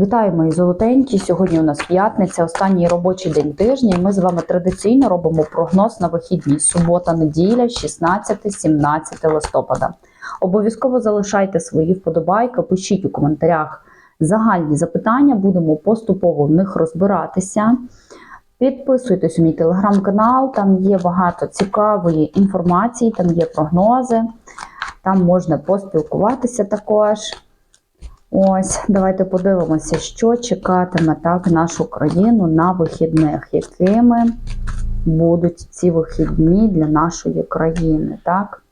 Вітаю, мої золотенькі. Сьогодні у нас п'ятниця, останній робочий день тижня. І ми з вами традиційно робимо прогноз на вихідні. Субота, неділя, 16-17 листопада. Обов'язково залишайте свої вподобайки, пишіть у коментарях загальні запитання, будемо поступово в них розбиратися. Підписуйтесь у мій телеграм-канал, там є багато цікавої інформації, там є прогнози, там можна поспілкуватися також. Ось, давайте подивимося, що чекатиме так нашу країну на вихідних, якими будуть ці вихідні для нашої країни. так?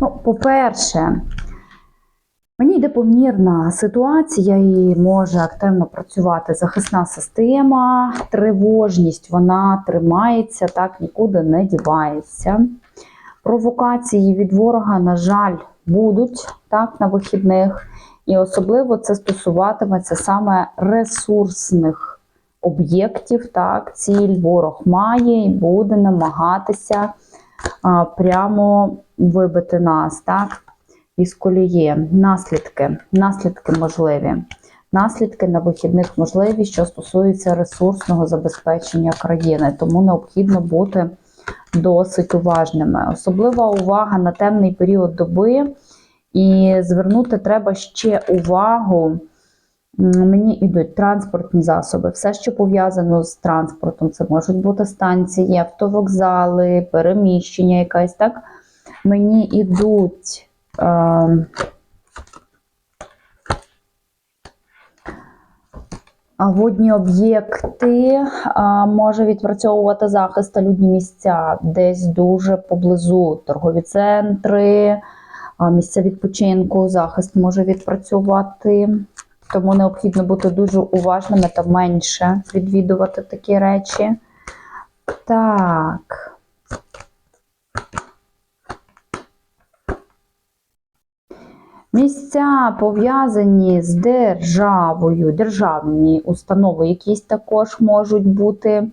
Ну, по-перше, мені йде помірна ситуація і може активно працювати захисна система, тривожність вона тримається, так нікуди не дівається. Провокації від ворога, на жаль, будуть так на вихідних. І особливо це стосуватиметься саме ресурсних об'єктів. Так, ціль ворог має і буде намагатися а, прямо вибити нас, так, із колії. Наслідки, наслідки можливі. Наслідки на вихідних можливі, що стосується ресурсного забезпечення країни, тому необхідно бути досить уважними. Особлива увага на темний період доби. І звернути треба ще увагу. Мені йдуть транспортні засоби, все, що пов'язано з транспортом, це можуть бути станції, автовокзали, переміщення якась, так? Мені йдуть е, водні об'єкти, може відпрацьовувати захист та людні місця, десь дуже поблизу торгові центри місця відпочинку, захист може відпрацювати, тому необхідно бути дуже уважними та менше відвідувати такі речі. Так. Місця пов'язані з державою, державні установи, якісь також можуть бути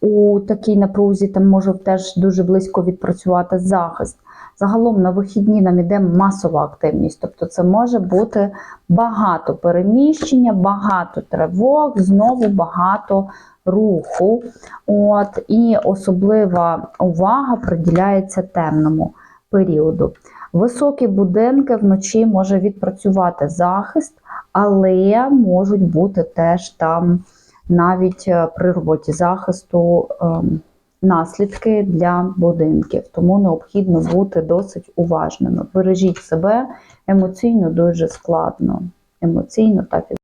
у такій напрузі, там може теж дуже близько відпрацювати захист. Загалом на вихідні нам іде масова активність, тобто це може бути багато переміщення, багато тривог, знову багато руху. От, І особлива увага приділяється темному періоду. Високі будинки вночі може відпрацювати захист, але можуть бути теж там навіть е, при роботі захисту. Ем, наслідки для будинків, тому необхідно бути досить уважними. Бережіть себе емоційно дуже складно, емоційно та фізично.